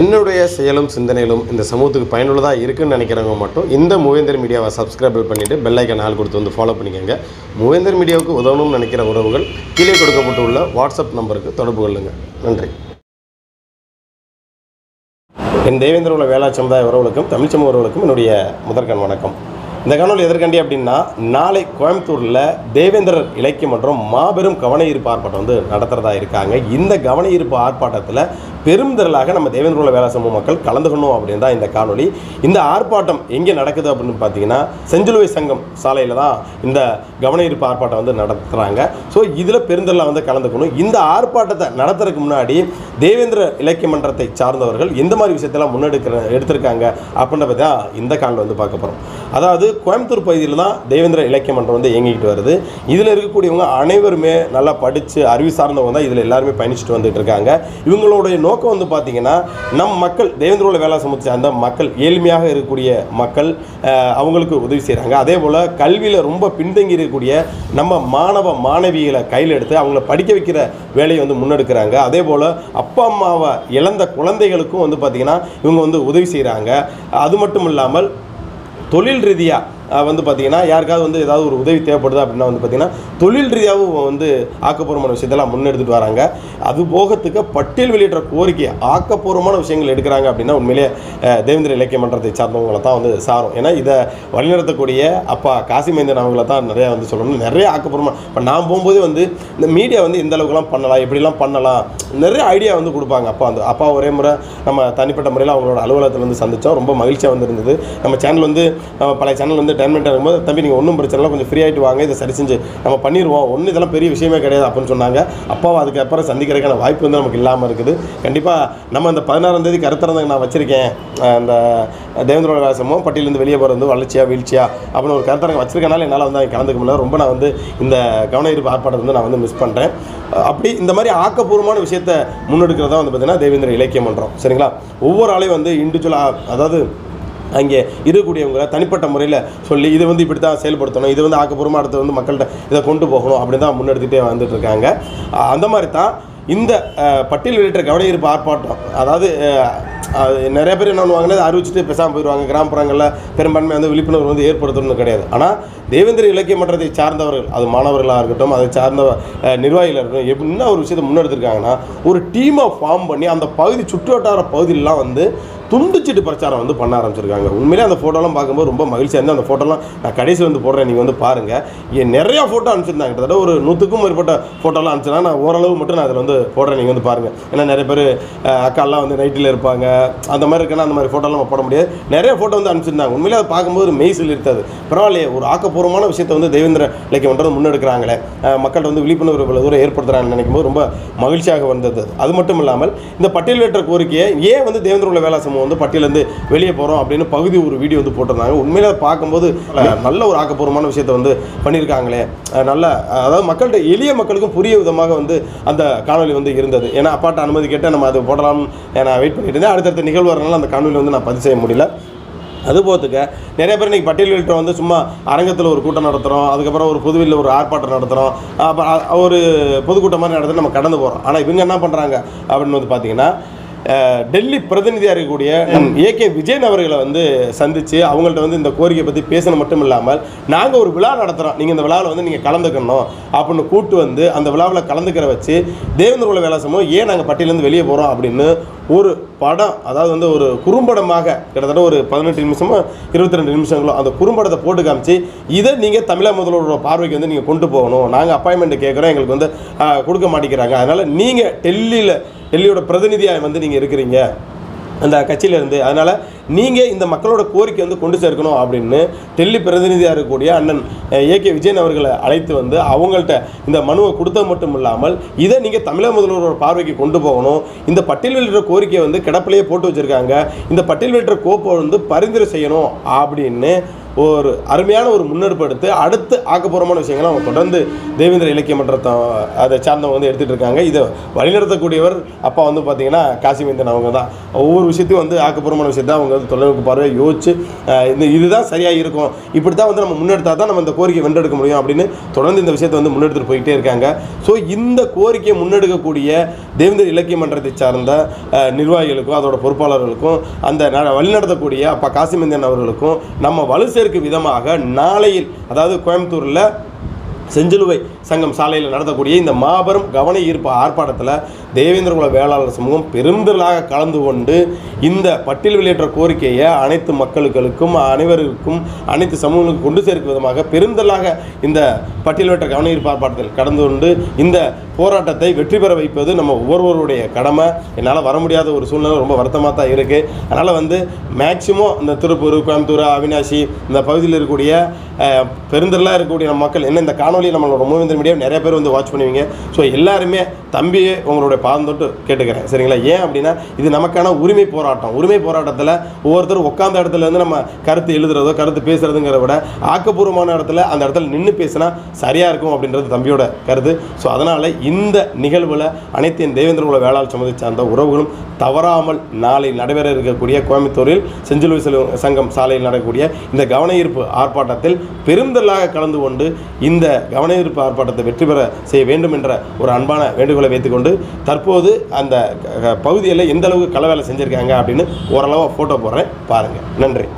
என்னுடைய செயலும் சிந்தனையிலும் இந்த சமூகத்துக்கு பயனுள்ளதாக இருக்குன்னு நினைக்கிறவங்க மட்டும் இந்த மூவேந்தர் மீடியாவை சப்ஸ்கிரைப் பண்ணிவிட்டு பெல்லைக்கன் ஆள் கொடுத்து வந்து ஃபாலோ பண்ணிக்கோங்க. மூவேந்தர் மீடியாவுக்கு உதவணும்னு நினைக்கிற உறவுகள் கீழே கொடுக்கப்பட்டு உள்ள வாட்ஸ்அப் நம்பருக்கு தொடர்பு கொள்ளுங்கள் நன்றி. என் தேவேந்திர உள்ள வேளா சமுதாய உறவுகளுக்கும் தமிழ் சமூக உறவுகளுக்கும் என்னுடைய முதற்கண் வணக்கம். இந்த காணொலி எதற்கண்டி அப்படின்னா நாளை கோயம்புத்தூரில் தேவேந்திரர் இலக்கியம் மற்றும் மாபெரும் கவன ஈர்ப்பு ஆர்ப்பாட்டம் வந்து நடத்துகிறதா இருக்காங்க. இந்த கவன ஈர்ப்பு ஆர்ப்பாட்டத்தில் பெருந்திரளாக நம்ம தேவேந்திர வேலை சமூக மக்கள் கலந்துக்கணும் அப்படின்னு தான் இந்த காணொலி இந்த ஆர்ப்பாட்டம் எங்கே நடக்குது அப்படின்னு பார்த்தீங்கன்னா செஞ்சிலுவை சங்கம் சாலையில் தான் இந்த கவன ஈர்ப்பு ஆர்ப்பாட்டம் வந்து நடத்துகிறாங்க ஸோ இதில் பெருந்திரளாக வந்து கலந்துக்கணும். இந்த ஆர்ப்பாட்டத்தை நடத்துறதுக்கு முன்னாடி தேவேந்திர இலக்கிய மன்றத்தை சார்ந்தவர்கள் எந்த மாதிரி விஷயத்தெல்லாம் முன்னெடுக்கிற எடுத்திருக்காங்க அப்படின்றத தான் இந்த காலில் வந்து பார்க்க போகிறோம் அதாவது கோயம்புத்தூர் பகுதியில் தான் தேவேந்திர இலக்கிய மன்றம் வந்து இயங்கிக்கிட்டு வருது. இதில் இருக்கக்கூடியவங்க அனைவருமே நல்லா படித்து அறிவு சார்ந்தவங்க தான் இதில் எல்லாருமே பயணிச்சுட்டு வந்துட்டு இருக்காங்க. இவங்களுடைய நோக்கம் வந்து பார்த்தீங்கன்னா நம் மக்கள் தேவேந்திரோட வேலை வேளா சமூகத்தை மக்கள் ஏழ்மையாக இருக்கக்கூடிய மக்கள் அவங்களுக்கு உதவி செய்கிறாங்க அதே போல் கல்வியில் ரொம்ப பின்தங்கி இருக்கக்கூடிய நம்ம மாணவ மாணவிகளை கையில் எடுத்து அவங்கள படிக்க வைக்கிற வேலையை வந்து முன்னெடுக்கிறாங்க. அதே போல் அப்பா அம்மாவை இழந்த குழந்தைகளுக்கும் வந்து பார்த்திங்கன்னா இவங்க வந்து உதவி செய்கிறாங்க அது மட்டும் இல்லாமல் தொழில் ரீதியாக வந்து பார்த்திங்கன்னா யாருக்காவது வந்து ஏதாவது ஒரு உதவி தேவைப்படுது அப்படின்னா வந்து பார்த்திங்கன்னா தொழில் ரீதியாகவும் வந்து ஆக்கப்பூர்வமான விஷயத்தெல்லாம் முன்னெடுத்துட்டு வராங்க. அது போகத்துக்கு பட்டியல் வெளியிட்ட கோரிக்கை ஆக்கப்பூர்வமான விஷயங்கள் எடுக்கிறாங்க அப்படின்னா உண்மையிலேயே தேவேந்திர இலக்கிய மன்றத்தை சார்ந்தவங்களை தான் வந்து சாரும். ஏன்னா இதை வழிநடத்தக்கூடிய அப்பா காசி மைந்தன் அவங்கள தான் நிறையா வந்து சொல்லணும். நிறைய ஆக்கப்பூர்வமாக இப்போ நான் போகும்போது வந்து இந்த மீடியா வந்து எந்த அளவுக்குலாம் பண்ணலாம் எப்படிலாம் பண்ணலாம். நிறைய ஐடியா வந்து கொடுப்பாங்க. அப்பா அந்த அப்பா ஒரே முறை நம்ம தனிப்பட்ட முறையில் அவங்களோட அலுவலகத்தில் வந்து சந்தித்தோம் ரொம்ப மகிழ்ச்சியாக வந்து இருந்தது. நம்ம சேனல் வந்து நம்ம பழைய சேனல் வந்து டென்மெண்ட் இருக்கும்போது தம்பி நீங்கள் ஒன்றும் பிரச்சனை இல்லை. கொஞ்சம் ஃப்ரீ ஆகிட்டு வாங்க. இதை சரி செஞ்சு நம்ம பண்ணிடுவோம் ஒன்றும் இதெல்லாம் பெரிய விஷயமே கிடையாது அப்படின்னு சொன்னாங்க. அப்பாவை அதுக்கப்புறம் சந்திக்கிறதுக்கான வாய்ப்பு வந்து நமக்கு இல்லாமல் இருக்குது. கண்டிப்பாக நம்ம அந்த பதினாறாம் தேதி கருத்தரங்க நான் வச்சுருக்கேன். அந்த தேவேந்திரோட வேசமும் பட்டியலேருந்து வெளியே போகிறது வளர்ச்சியா வீழ்ச்சியா அப்படின்னு ஒரு கருத்தரங்க வச்சிருக்கனால என்னால் வந்து அங்கே கலந்துக்க முடியல. ரொம்ப நான் வந்து இந்த கவன ஈர்ப்பு ஆர்ப்பாட்டத்தை வந்து நான் வந்து மிஸ் பண்ணுறேன் அப்படி இந்த மாதிரி ஆக்கப்பூர்வமான விஷயத்தை முன்னெடுக்கிறதா வந்து பார்த்திங்கன்னா தேவேந்திர இலக்கியம் பண்ணுறோம் சரிங்களா? ஒவ்வொரு ஆளையும் வந்து இண்டிவிஜுவலாக அதாவது அங்கே இருக்கக்கூடியவங்க தனிப்பட்ட முறையில் சொல்லி இதை வந்து இப்படி தான் செயல்படுத்தணும் இது வந்து ஆக்கப்பூர்வமாக அடுத்து வந்து மக்கள்கிட்ட இதை கொண்டு போகணும் அப்படின்னு தான் முன்னெடுத்துகிட்டே வந்துட்டு இருக்காங்க. அந்த மாதிரி தான் இந்த பட்டியல் வெளியிட்ட கவன ஈர்ப்பு ஆர்ப்பாட்டம் அதாவது அது நிறைய பேர் என்ன பண்ணுவாங்கன்னா அறிவிச்சுட்டு பேசாமல் போயிடுவாங்க. கிராமப்புறங்களில் பெரும்பான்மை வந்து விழிப்புணர்வு வந்து ஏற்படுத்தணும்னு கிடையாது. ஆனால் தேவேந்திர இலக்கிய மன்றத்தை சார்ந்தவர்கள் அது மாணவர்களாக இருக்கட்டும் அதை சார்ந்த நிர்வாகிகளாக இருக்கட்டும் எப்படி என்ன ஒரு விஷயத்தை முன்னெடுத்திருக்காங்கன்னா ஒரு டீமை ஃபார்ம் பண்ணி அந்த பகுதி சுற்று வட்டார பகுதியிலலாம் வந்து துண்டுச்சிட்டு பிரச்சாரம் வந்து பண்ண ஆரம்பிச்சிருக்காங்க. உண்மையிலே அந்த ஃபோட்டோலாம் பார்க்கும்போது ரொம்ப மகிழ்ச்சியாக இருந்து அந்த ஃபோட்டோலாம் நான் கடைசி வந்து போடுறேன் நீங்கள் வந்து பாருங்கள் ஏன் நிறையா ஃபோட்டோ அனுப்பிச்சிருந்தாங்க. கிட்டத்தட்ட ஒரு நூற்றுக்கும் மேற்பட்ட ஃபோட்டோலாம் அனுப்பிச்சினா நான் ஓரளவு மட்டும் நான் அதில் வந்து போடுறேன் நீங்கள் வந்து பாருங்கள் ஏன்னா நிறைய பேர் அக்காலாம் வந்து நைட்டில் இருப்பாங்க. அந்த மாதிரி இருக்குன்னா அந்த மாதிரி ஃபோட்டோலாம் நம்ம போட முடியாது. நிறைய ஃபோட்டோ வந்து அனுப்பிச்சிருந்தாங்க. உண்மையிலே அதை பார்க்கும்போது மெய் இருக்காது பரவாயில்லையே ஒரு ஆக்கப்பூர்வமான விஷயத்தை வந்து தேவேந்திர இலக்கியம் பண்ணுறது முன்னெடுக்கிறாங்களே. மக்கள்கிட்ட வந்து விழிப்புணர்வு இவ்வளோ தூரம் ஏற்படுத்துகிறாங்கன்னு நினைக்கும் போது ரொம்ப மகிழ்ச்சியாக வந்தது. அது மட்டும் இல்லாமல் இந்த பட்டியல் வெற்ற கோரிக்கையை ஏன் வந்து தேவேந்திர உள்ள வேலை சமூகம் வந்து பட்டியலேருந்து வெளியே போகிறோம் அப்படின்னு பகுதி ஒரு வீடியோ வந்து போட்டிருந்தாங்க. உண்மையில பார்க்கும்போது நல்ல ஒரு ஆக்கப்பூர்வமான விஷயத்தை வந்து பண்ணியிருக்காங்களே. நல்ல அதாவது மக்கள்கிட்ட எளிய மக்களுக்கும் புரிய விதமாக வந்து அந்த காணொலி வந்து இருந்தது. ஏன்னா அப்பாட்ட அனுமதி கேட்டு நம்ம அது போடலாம் நான் வெயிட் பண்ணிட்டு இருந்தேன். அடுத்தடுத்த நிகழ்வு வரனால அந்த காணொலி வந்து நான் பதிவு செய்ய முடியல. அது போகிறதுக்கு நிறைய பேர் இன்றைக்கி பட்டியலிட்ட வந்து சும்மா அரங்கத்தில் ஒரு கூட்டம் நடத்துகிறோம் அதுக்கப்புறம் ஒரு பொதுவில் ஒரு ஆர்ப்பாட்டம் நடத்துகிறோம் அப்புறம் ஒரு பொதுக்கூட்டம் மாதிரி நடத்தி நம்ம கடந்து போகிறோம் ஆனால் இவங்க என்ன பண்ணுறாங்க அப்படின்னு வந்து பார்த்தீங்கன்னா டெல்லி பிரதிநிதியாக இருக்கக்கூடிய ஏகே விஜயன் அவர்களை வந்து சந்தித்து அவங்கள்ட்ட வந்து இந்த கோரிக்கை பற்றி பேசணும் மட்டும் இல்லாமல் நாங்கள் ஒரு விழா நடத்துகிறோம் நீங்கள் இந்த விழாவில் வந்து நீங்கள் கலந்துக்கணும் அப்படின்னு கூட்டு வந்து அந்த விழாவில் கலந்துக்கிற வச்சு தேவேந்திர உள்ள வேலை சமூகம் ஏன் நாங்கள் பட்டியலேருந்து வெளியே போகிறோம் அப்படின்னு ஒரு படம் அதாவது வந்து ஒரு குறும்படமாக கிட்டத்தட்ட ஒரு பதினெட்டு நிமிஷமோ இருபத்தி ரெண்டு நிமிஷங்களோ அந்த குறும்படத்தை போட்டு காமிச்சு இதை நீங்கள் தமிழக முதல்வரோட பார்வைக்கு வந்து நீங்கள் கொண்டு போகணும். நாங்கள் அப்பாயின்மெண்ட் கேட்குறோம் எங்களுக்கு வந்து கொடுக்க மாட்டேங்கிறாங்க. அதனால் நீங்கள் டெல்லியில் டெல்லியோட பிரதிநிதியாக வந்து நீங்கள் இருக்கிறீங்க. அந்த கட்சியிலேருந்து. அதனால் நீங்கள் இந்த மக்களோட கோரிக்கை வந்து கொண்டு சேர்க்கணும் அப்படின்னு டெல்லி பிரதிநிதியாக இருக்கக்கூடிய அண்ணன் ஏகே விஜயன் அவர்களை அழைத்து வந்து அவங்கள்ட்ட இந்த மனுவை கொடுத்தது மட்டும் இல்லாமல் இதை நீங்கள் தமிழக முதல்வரோட பார்வைக்கு கொண்டு போகணும். இந்த பட்டியல் வெளியிட்ட கோரிக்கையை வந்து கிடப்பிலேயே போட்டு வச்சுருக்காங்க. இந்த பட்டியல் வெளியிட்ட கோப்பை வந்து பரிந்துரை செய்யணும் அப்படின்னு ஒரு அருமையான ஒரு முன்னெடுப்பு எடுத்து அடுத்து ஆக்கப்பூர்வமான விஷயங்களை அவங்க தொடர்ந்து தேவேந்திர இலக்கிய மன்றத்தை அதை சார்ந்தவங்க வந்து எடுத்துகிட்டு இருக்காங்க. இதை வழிநடத்தக்கூடியவர் அப்பா வந்து பார்த்தீங்கன்னா காசிமேந்தன் அவங்க தான். ஒவ்வொரு விஷயத்தையும் வந்து ஆக்கப்பூர்வமான விஷயத்தை அவங்க வந்து தொலைநோக்கு பார்வை யோசிச்சு இந்த இதுதான் சரியாக இருக்கும். இப்படி தான் வந்து நம்ம முன்னெடுத்தா தான் நம்ம இந்த கோரிக்கை வென்றெடுக்க முடியும் அப்படின்னு தொடர்ந்து இந்த விஷயத்தை வந்து முன்னெடுத்துட்டு போயிட்டே இருக்காங்க. ஸோ இந்த கோரிக்கையை முன்னெடுக்கக்கூடிய தேவேந்திர இலக்கிய மன்றத்தை சார்ந்த நிர்வாகிகளுக்கும் அதோட பொறுப்பாளர்களுக்கும் அந்த ந- வழிநடத்தக்கூடிய அப்பா காசிமேந்தன் அவர்களுக்கும் நம்ம வலு சேர்க்கும் விதமாக நாளையில் அதாவது கோயம்புத்தூரில் செஞ்சிலுவை சங்கம் சாலையில் நடத்தக்கூடிய இந்த மாபெரும் கவன ஈர்ப்பு ஆர்ப்பாட்டத்தில் தேவேந்திர குல வேளாளர் சமூகம் பெருந்திரளாக கலந்து கொண்டு இந்த பட்டியல் வெளியேற்ற கோரிக்கையை அனைத்து மக்களுக்கும் அனைவருக்கும் அனைத்து சமூகங்களுக்கும் கொண்டு சேர்க்கும் விதமாக பெருந்திரளாக இந்த பட்டியல் வெளியேற்ற கவன ஈர்ப்பு ஆர்ப்பாட்டத்தில் கடந்து கொண்டு இந்த போராட்டத்தை வெற்றி பெற வைப்பது நம்ம ஒவ்வொருவருடைய கடமை. என்னால் வர முடியாத ஒரு சூழ்நிலை ரொம்ப வருத்தமாக தான் இருக்குது அதனால் வந்து மேக்சிமம் இந்த திருப்பூர் கோயம்புத்தூர் அவினாசி இந்த பகுதியில் இருக்கக்கூடிய அஹ், பெருந்திரளாக இருக்கக்கூடிய மக்கள் என்ன இந்த காணொலி நம்மளோட மூவேந்தர் மீடியா நிறைய பேர் வந்து வாட்ச் பண்ணுவீங்க. ஸோ எல்லாருமே தம்பியே உங்களுடைய பாதம் தொட்டு கேட்டுக்கிறேன். சரிங்களா? ஏன் அப்படின்னா இது நமக்கான உரிமை போராட்டம். உரிமை போராட்டத்தில் ஒவ்வொருத்தரும் உட்காந்த இடத்துல இருந்து நம்ம கருத்து எழுதுறதோ கருத்து பேசுகிறதுங்கிற விட ஆக்கப்பூர்வமான இடத்துல அந்த இடத்துல நின்று பேசினா சரியாக இருக்கும் அப்படின்றது தம்பியோட கருத்து. ஸோ அதனால் இந்த நிகழ்வில் அனைத்து என் தேவேந்திர குல வேளாண் சமூகத்தை சார்ந்த உறவுகளும் தவறாமல் நாளை நடைபெற இருக்கக்கூடிய கோயம்புத்தூரில் செஞ்சிலுவை சங்கம் சாலையில் நடக்கக்கூடிய இந்த கவன ஈர்ப்பு ஆர்ப்பாட்டத்தில் பெருந்தலாக கலந்து கொண்டு இந்த கவன ஈர்ப்பு ஆர்ப்பாட்டத்தை வெற்றி பெற செய்ய வேண்டும் என்ற ஒரு அன்பான வேண்டுகோளை வைத்துக்கொண்டு தற்போது அந்த பகுதியில் எந்த அளவுக்கு கலவேலை செஞ்சுருக்காங்க அப்படின்னு ஓரளவாக ஃபோட்டோ போடுறேன். பாருங்கள் நன்றி.